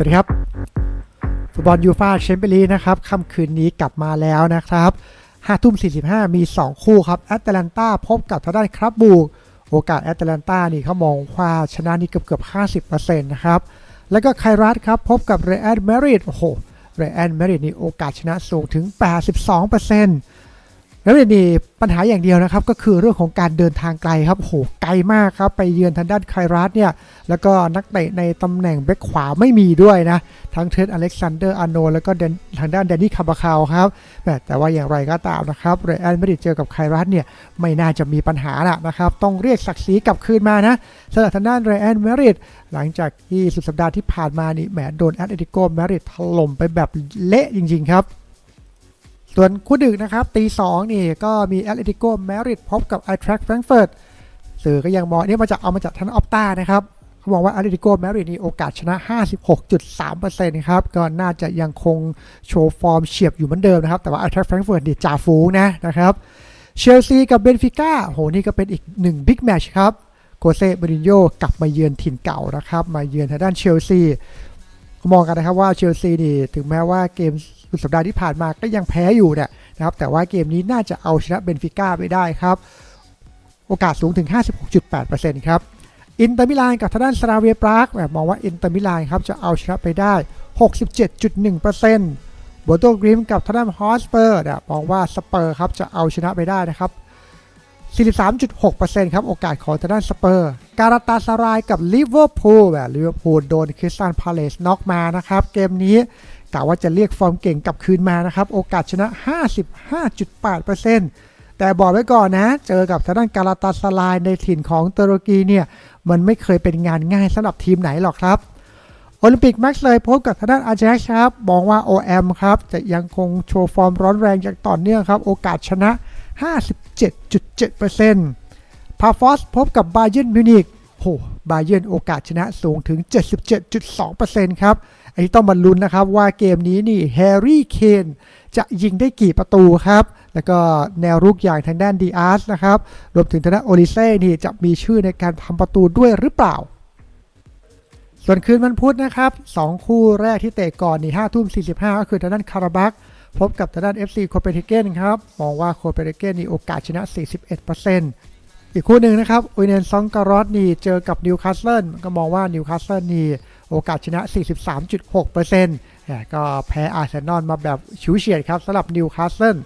วัสดีครับฟุตบอลยูฟาแชมเปี้ยนลีกนะครับค่ำคืนนี้กลับมาแล้วนะครับ5ทุ่ม45มี 2 คู่ครับแอตแลนตาพบกับทางด้านครับบูกโอกาสแอตแลนตานี่เขามองว่าชนะนี่เกือบเกือบ50%นะครับแล้วก็ไครัสครับพบกับเรอัลมาดริดโอ้โหเรอัลมาดริดนี่โอกาสชนะสูงถึง82% แล้วนี่ปัญหาอย่างเดียวนะครับ ก็คือเรื่องของการเดินทางไกลครับโหไกลมากครับ ไปเยือนทางด้านไครัสเนี่ยแล้วก็นักเตะในตำแหน่งแบ็คขวาไม่มีด้วยนะ ทั้งเทรนอเล็กซานเดอร์อาร์โนแล้วก็ทางด้านแดนนี่คาบาคาวครับแต่แต่ว่าอย่างไรก็ตามนะครับเรอัลมาดริดเจอกับไครัสเนี่ยไม่น่าจะมีปัญหาละนะครับต้องเรียกศักดิ์ศรีกลับคืนมานะสำหรับทางด้านเรอัลมริดหลังจากที่สุดสัปดาห์ที่ผ่านมานี่แหมโดนแอตเลติโกมริดถล่มไปแบบเละจริงๆครับ ส่วนคู่ดึกนะครับตีสองนี่ก็มีแอตเลติโกมริดพบกับไอทรัคแฟรงเฟิร์ตสื่อก็ยังมองนี่มาจากเอามาจากทันออฟตานะครับเขาบอกว่าแอตเลติโกมริดนี่โอกาสชนะ 56.3%ครับก็น่าจะยังคงโชว์ฟอร์มเฉียบอยู่เหมือนเดิมนะครับ แต่ว่าไอทรัคแฟรงเฟิร์ตนี่จ่าฟูงนะนะครับเชลซีกับเบนฟิก้าโหนี่ก็เป็นอีกหนึ่งบิ๊กแมชครับโกเซ่บรินโยกลับมาเยือนถิ่นเก่านะครับ มาเยือนทางด้านเชลซี มองกันนะครับว่าเชลซีนี่ถึงแม้ว่าเกมสุดสัปดาห์ที่ผ่านมาก็ยังแพ้อยู่เนี่ยนะครับแต่ว่าเกมนี้น่าจะเอาชนะเบนฟิก้าไปได้ครับ โอกาสสูงถึง 56.8%ครับอินเตอร์มิลานกับทางด้านสลาเวียปรากแบบมองว่าอินเตอร์มิลานครับจะเอาชนะไปได้ 67.1%โบโตกริมกับทางด้านฮอสเปอร์เนี่ยมองว่าสเปอร์ครับจะเอาชนะไปได้นะครับ 43.6%ครับ โอกาสของทางด้านสเปอร์ การาตาสรายกับลิเวอร์พูลแบบลิเวอร์พูลโดนคริสตันพาเลสน็อกมานะครับ เกมนี้กะว่าจะเรียกฟอร์มเก่งกลับคืนมานะครับ โอกาสชนะ 55.8%แต่บอกไว้ก่อนนะ เจอกับทางด้านการาตาสารายในถิ่นของตุรกีเนี่ย มันไม่เคยเป็นงานง่ายสำหรับทีมไหนหรอกครับ โอลิมปิกแม็กซ์เลยพบกับทางด้านอาแจ็คครับมองว่า OM ครับ จะยังคงโชว์ฟอร์มร้อนแรงอย่างต่อเนื่องครับ โอกาสชนะ 57.7%พาฟอสพบกับบาเย r n m มิวนิกโหบาเย r n โอกาสชนะสูงถึง 77.2%ครับ อันนี้ต้องมาลุ้นนะครับว่าเกมนี้นี่แฮร์รี่เคนจะยิงได้กี่ประตูครับ แล้วก็แนวรุกอย่างทางด้านดีอาร์สนะครับ รวมถึงทางด้านโอลิเซ่นี่จะมีชื่อในการทำประตูด้วยหรือเปล่า ส่วนคืนวันพุธนะครับ 2 คู่แรกที่เตะก่อนนี่5ทุ่ม45 ก็คือทางด้านคาราบัก พบกับทางด้าน FC โคเปนเฮเกนครับ มองว่าโคเปนเฮเกนนี่โอกาสชนะ 41%อีกคู่หนึ่งนะครับอุยเนนซองการอสนี่เจอกับนิวคาสเซิลก็มองว่านิวคาสเซิลนี่โอกาสชนะ 43.6%ก็แพ้อาร์เซนอลมาแบบชิวเฉียดครับสำหรับนิวคาสเซิล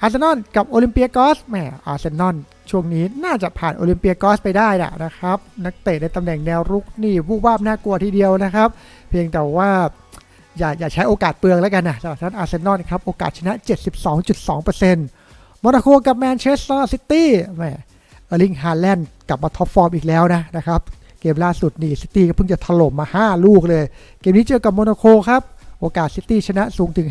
อาร์เซนอลกับโอลิมเปียกอสแหมอาร์เซนอลช่วงนี้น่าจะผ่านโอลิมเปียกอสไปได้นะนะครับ นักเตะในตำแหน่งแนวรุกนี่วูบวาบน่ากลัวทีเดียวนะครับ เพียงแต่ว่า อย่าอย่าใช้โอกาสเปลืองแล้วกันนะสำหรับท่านอาร์เซนอลครับ โอกาสชนะ 72.2%โมนาโคกับแมนเชสเตอร์ซิตี้แหมเออร์ลิงฮาแลนด์กลับมาท็อปฟอร์มอีกแล้วนะนะครับ เกมล่าสุดนี่ซิตี้ก็เพิ่งจะถล่มมา 5 ลูกเลย เกมนี้เจอกับโมนาโคครับ โอกาสซิตี้ชนะสูงถึง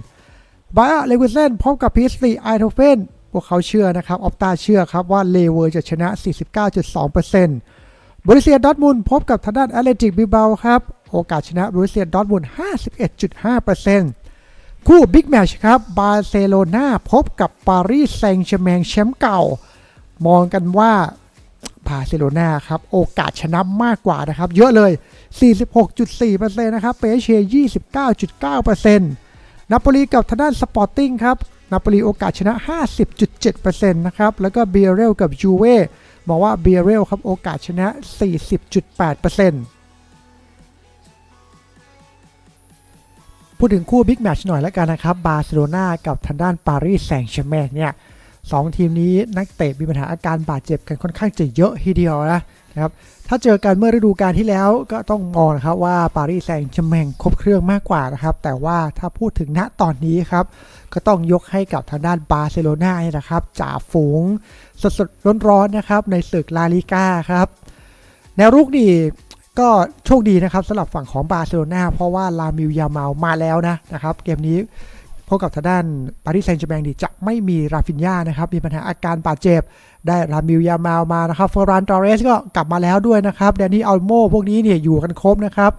55.6%บาร์เลเวอร์เซนพบกับพีสลีไอโทเฟนพวกเขาเชื่อนะครับ ออฟตาเชื่อครับว่าเลเวอร์จะชนะ 49.2% บริเซียดอร์ทมุนพบกับทางด้านแอตเลติกบิลเบาครับ โอกาสชนะบริเซียดอร์ทมุนด์51.5%คู่บิ๊กแมชครับบาร์เซโลนาพบกับปารีสแซงต์แชร์แมงแชมป์เก่า มองกันว่าบาร์เซโลนาครับโอกาสชนะมากกว่านะครับ เยอะเลย 46.4%นะครับเปเช29.9%นาโปลีกับทางด้านสปอร์ติ้งครับนาโปลีโอกาสชนะ 50.7%นะครับแล้วก็เบียเรลกับยูเว่ มองว่าเบียเรลครับโอกาสชนะ 40.8%พูดถึงคู่บิ๊กแมชหน่อยแล้วกันนะครับบาร์เซโลนากับทางด้านปารีสแซงต์แชร์แมงเนี่ย สองทีมนี้นักเตะมีปัญหาอาการบาดเจ็บกันค่อนข้างจะเยอะทีเดียวนะนะครับถ้าเจอกันเมื่อฤดูกาลที่แล้วก็ต้องมองนะครับว่าปารีสแซงต์แชมงครบเครื่องมากกว่านะครับ แต่ว่าถ้าพูดถึงณตอนนี้ครับ ก็ต้องยกให้กับทางด้านบาร์เซโลนาเนี่ยนะครับจ่าฝูงสดๆร้อนๆนะครับในศึกลาลิก้าครับแนวรุกนี่ก็โชคดีนะครับสำหรับฝั่งของบาร์เซโลนาเพราะว่าลามิลยามามาแล้วนะนะครับ เกมนี้ พบกับทางด้านปารีสแซงต์แชร์แมงดีจะไม่มีราฟินยานะครับ มีปัญหาอาการบาดเจ็บ ได้รามิลยาเมามานะครับฟอรานตอเรสก็กลับมาแล้วด้วยนะครับแดนนี่อัลโมพวกนี้เนี่ยอยู่กันครบนะครับ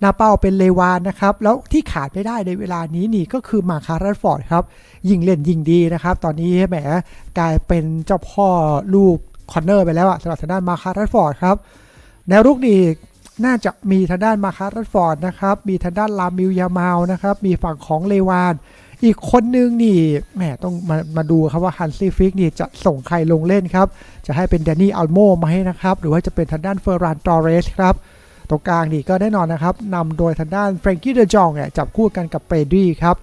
หน้าเป้าเป็นเลวานนะครับ แล้วที่ขาดไม่ได้ในเวลานี้นี่ก็คือมาคาร์รฟอร์ดครับ ยิงเล่นยิงดีนะครับ ตอนนี้แหมกลายเป็นเจ้าพ่อลูกคอนเนอร์ไปแล้วอะสำหรับทางด้านมาคาร์รฟอร์ดครับแนวรุกนี่น่าจะมีทางด้านมาคาร์รัตฟอร์ดนะครับ มีทางด้านลามิลยามาลนะครับ มีฝั่งของเลวาน อีกคนนึงนี่แหมต้องมามาดูครับว่าฮันซี่ฟิกนี่จะส่งใครลงเล่นครับ จะให้เป็นแดนนี่อัลโมไหมนะครับ หรือว่าจะเป็นทางด้านเฟอร์รานตอเรสครับตรงกลางนี่ก็แน่นอนนะครับนำโดยทางด้านแฟรงกี้เดจองเนี่ยจับคู่กันกับเปดรีครับ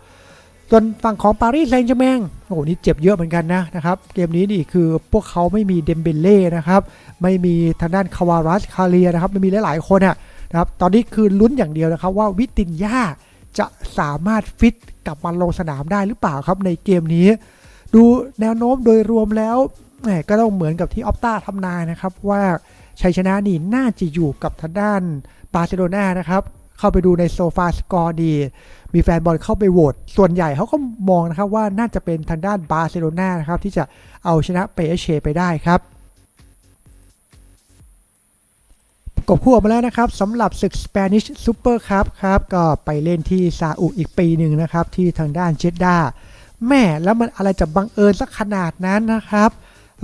ส่วนฝั่งของปารีสแซงต์แชร์แมงโอ้โหนี่เจ็บเยอะเหมือนกันนะนะครับ เกมนี้นี่คือพวกเขาไม่มีเดมเบเล่นะครับ ไม่มีทางด้านคาวารัสคาเลียนะครับ ไม่มีหลายๆคนอะนะครับ ตอนนี้คือลุ้นอย่างเดียวนะครับว่าวิตินยา จะสามารถฟิตกลับมาลงสนามได้หรือเปล่าครับในเกมนี้ ดูแนวโน้มโดยรวมแล้วแหมก็ต้องเหมือนกับที่ออฟตาทำนายนะครับ ว่าชัยชนะนี่น่าจะอยู่กับทางด้านบาร์เซโลนานะครับเข้าไปดูในโซฟาสกอร์ดี มีแฟนบอลเข้าไปโหวตส่วนใหญ่เขาก็มองนะครับว่าน่าจะเป็นทางด้านบาร์เซโลนานะครับที่จะเอาชนะเปเชไปได้ครับ บคู่ออกมาแล้วนะครับสำหรับศึก Spanish Super Cup ครับก็ไปเล่นที่ซาอุอีกปีหนึ่งนะครับ ที่ทางด้านเจดดาแม่แล้วมันอะไรจะบังเอิญสักขนาดนั้นนะครับ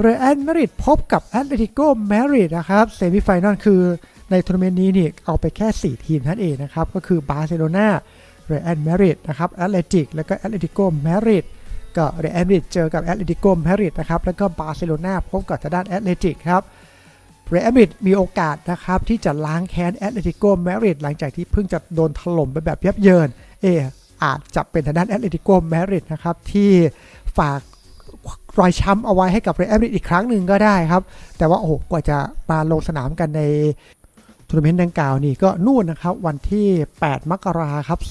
เรอัลมาดริดพบกับแอตเลติโกมาดริดนะครับเซมิไฟนอลคือในทัวร์นาเมนต์นี้นี่เอาไปแค่ 4 ทีมนั่นเองนะครับ ก็คือบาร์เซโลนาเรอัลมาดริดนะครับแอตเลติกแล้วก็แอตเลติโกมาดริดก็เรอัลมาดริดเจอกับแอตเลติโกมาดริดนะครับแล้วก็บาร์เซโลนาพบกับทางด้านแอตเลติกครับ เรอัลมาดริดมีโอกาสนะครับที่จะล้างแค้นแอตเลติโกมาดริดหลังจากที่เพิ่งจะโดนถล่มไปแบบยับเยิน เอออาจจะเป็นทางด้านแอตเลติโกมาดริดนะครับที่ฝากรอยช้ำเอาไว้ให้กับเรอัลมาดริดอีกครั้งหนึ่งก็ได้ครับ แต่ว่าโอ้โหกว่าจะมาลงสนามกันในทัวร์นาเมนต์ดังกล่าวนี่ก็นู่นนะครับวันที่ 8 มกราครับ 2026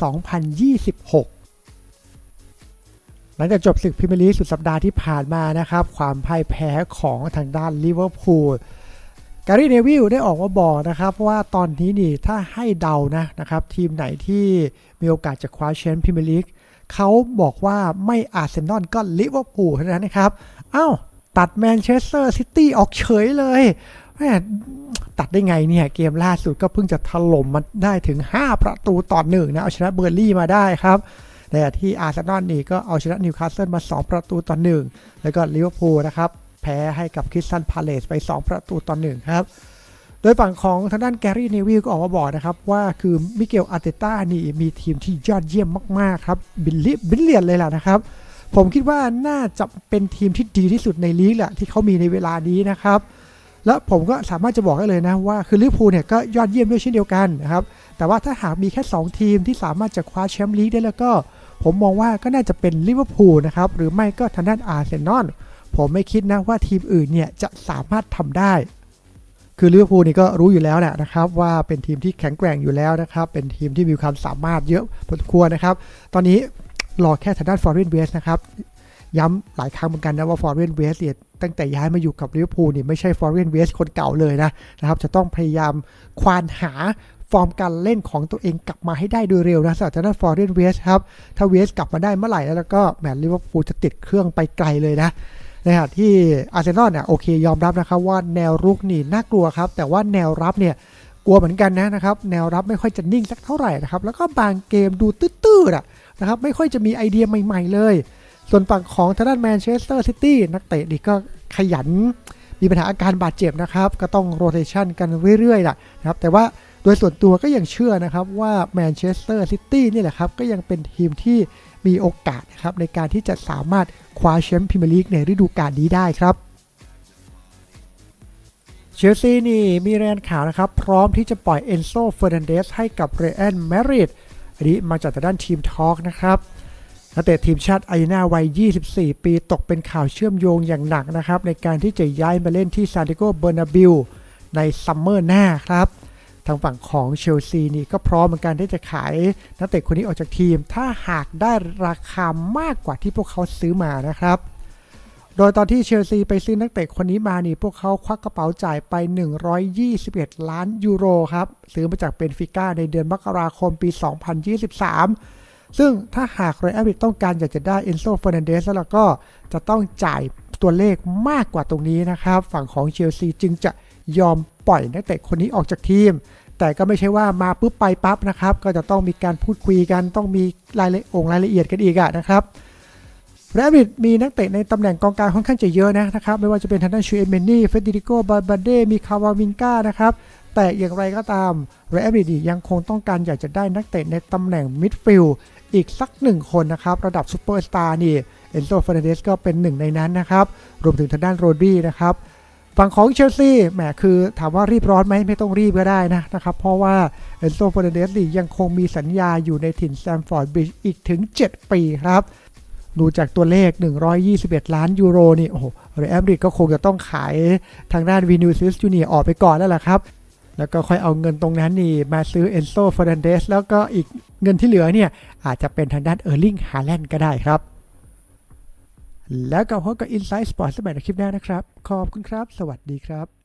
หลังจากจบศึกพรีเมียร์ลีกสุดสัปดาห์ที่ผ่านมานะครับ ความพ่ายแพ้ของทางด้านลิเวอร์พูล การีเนวิลได้ออกมาบอกนะครับว่าตอนนี้นี่ถ้าให้เดานะนะครับทีมไหนที่มีโอกาสจะคว้าแชมป์พรีเมียร์ลีกเขาบอกว่าไม่อาร์เซนอลก็ลิเวอร์พูลเท่านั้นนะครับเอ้าตัดแมนเชสเตอร์ซิตี้ออกเฉยเลยแม่ตัดได้ไงเนี่ย เกมล่าสุดก็เพิ่งจะถล่มมันได้ถึง 5 ประตูต่อหนึ่งนะ เอาชนะเบอร์ลี่มาได้ครับแต่ที่อาร์เซนอลนี่ก็เอาชนะนิวคาสเซิลมา 2 ประตูต่อหนึ่งแล้วก็ลิเวอร์พูลนะครับ แพ้ให้กับคริสตันพาเลสไป 2 ประตูต่อหนึ่งครับ โดยฝั่งของทางด้านแกรี่เนวิลก็ออกมาบอกนะครับ ว่าคือมิเกลอาร์เตต้านี่มีทีมที่ยอดเยี่ยมมากๆครับ บิลลิบิลเลียนเลยแหละนะครับ ผมคิดว่าน่าจะเป็นทีมที่ดีที่สุดในลีกแหละที่เขามีในเวลานี้นะครับและผมก็สามารถจะบอกได้เลยนะว่าคือลิเวอร์พูลเนี่ยก็ยอดเยี่ยมด้วยเช่นเดียวกันนะครับแต่ว่าถ้าหากมีแค่ 2 ทีมที่สามารถจะคว้าแชมป์ลีกได้แล้วก็ ผมมองว่าก็น่าจะเป็นลิเวอร์พูลนะครับหรือไม่ก็ทางด้านอาร์เซนอล ผมไม่คิดนะว่าทีมอื่นเนี่ยจะสามารถทำได้ คือลิเวอร์พูลนี่ก็รู้อยู่แล้วแหละนะครับว่าเป็นทีมที่แข็งแกร่งอยู่แล้วนะครับเป็นทีมที่มีความสามารถเยอะพอสมควรนะครับ ตอนนี้รอแค่ทางด้านฟอร์เรนเวสนะครับย้ำหลายครั้งเหมือนกันนะว่าฟอร์เรนเวสเนี่ยตั้งแต่ย้ายมาอยู่กับลิเวอร์พูลนี่ไม่ใช่ฟอร์เรนเวสคนเก่าเลยนะนะครับจะต้องพยายามควานหาฟอร์มการเล่นของตัวเองกลับมาให้ได้โดยเร็วนะสำหรับทางด้านฟอร์เรนเวสครับ ถ้าเวสกลับมาได้เมื่อไหร่แล้วก็แมตลิเวอร์พูลจะติดเครื่องไปไกลเลยนะ นะครับที่อาร์เซนอลเนี่ยโอเคยอมรับนะครับว่าแนวรุกนี่น่ากลัวครับ แต่ว่าแนวรับเนี่ยกลัวเหมือนกันนะนะครับแนวรับไม่ค่อยจะนิ่งสักเท่าไหร่นะครับแล้วก็บางเกมดูตื้อๆอะนะครับไม่ค่อยจะมีไอเดียใหม่ ๆ เลย ส่วนฝั่งของทางด้านแมนเชสเตอร์ซิตี้นักเตะนี่ก็ขยันมีปัญหาอาการบาดเจ็บนะครับ ก็ต้องโรเตชันกันเรื่อยๆแหละนะครับ แต่ว่า ดยส่วนตัวก็ยังเชื่อนะครับว่าแมนเชสเตอร์ซิตี้นี่แหละครับ ก็ยังเป็นทีมที่มีโอกาสนะครับในการที่จะสามารถคว้าแชมป์พรีเมียร์ลีกในฤดูกาลนี้ได้ครับเชลซีนี่มีรายนข่าวนะครับ พร้อมที่จะปล่อยเอนโซเฟอร์นันเดสให้กับเรอัลมริดอันนี้มาจากด้านทีมทอล์กนะครับนักเตะทีมชาติอายุนาวัย 24 ปีตกเป็นข่าวเชื่อมโยงอย่างหนักนะครับ ในการที่จะย้ายมาเล่นที่ซานติโกเบอร์นาบิลในซัมเมอร์หน้าครับ ทางฝั่งของเชลซีนี่ก็พร้อมเหมือนกันที่จะขายนักเตะคนนี้ออกจากทีม ถ้าหากได้ราคามากกว่าที่พวกเขาซื้อมานะครับโดยตอนที่เชลซีไปซื้อนักเตะคนนี้มานี่พวกเขาควักกระเป๋าจ่ายไป 121 ล้านยูโรครับ ซื้อมาจากเบนฟิก้าในเดือนมกราคมปี 2023 ซึ่งถ้าหากรอัลมาดริดต้องการอยากจะได้เอนโซเฟอร์นันเดสแล้วก็จะต้องจ่ายตัวเลขมากกว่าตรงนี้นะครับ ฝั่งของเชลซีจึงจะ ยอมปล่อยนักเตะคนนี้ออกจากทีม แต่ก็ไม่ใช่ว่ามาปุ๊บไปปั๊บนะครับ ก็จะต้องมีการพูดคุยกัน ต้องมีรายละเองค์รายละเอียดกันอีกอะนะครับเเรอัลมาดริดมีนักเตะในตำแหน่งกองกลางค่อนข้างจะเยอะนะนะครับ ไม่ว่าจะเป็นทางด้านชูเอเมนี่เฟเดริโกบาบาเดมีคาวาวินกานะครับ แต่อย่างไรก็ตามเรอัลมาดริดยังคงต้องการอยากจะได้นักเตะในตำแหน่งมิดฟิลด์อีกสักหนึ่งคนนะครับ ระดับซูเปอร์สตาร์นี่เอนโซฟ r ร์นเดสก็เป็นหนึ่งในนั้นนะครับ รวมถึงทางด้านโรดรีนะครับ ฝั่งของเชลซีแหมคือถามว่ารีบร้อนไหมไม่ต้องรีบก็ได้นะนะครับ เพราะว่าเอนโซฟ r ร์นเดสยังคงมีสัญญาอยู่ในถิ่นแซมฟอร์ดบริดจ์อีกถึง 7 ปีครับดูจากตัวเลข 121 ล้านยูโรนี่ โอ้โหเรอัลมาดริดก็คงจะต้องขายทางด้านวินิซิสจูเนียออกไปก่อนแล้วล่ะครับ แล้วก็ค่อยเอาเงินตรงนั้นนี่ มาซื้อเอนโซฟ r ร์นันเดสแล้วก็อีกเงินที่เหลือเนี่ย อาจจะเป็นทางด้านเออร์ลิงฮาแลนด์ก็ได้ครับ แล้วก็พบกับ Inside Sport สมัยในคลิปหน้านะครับ ขอบคุณครับ สวัสดีครับ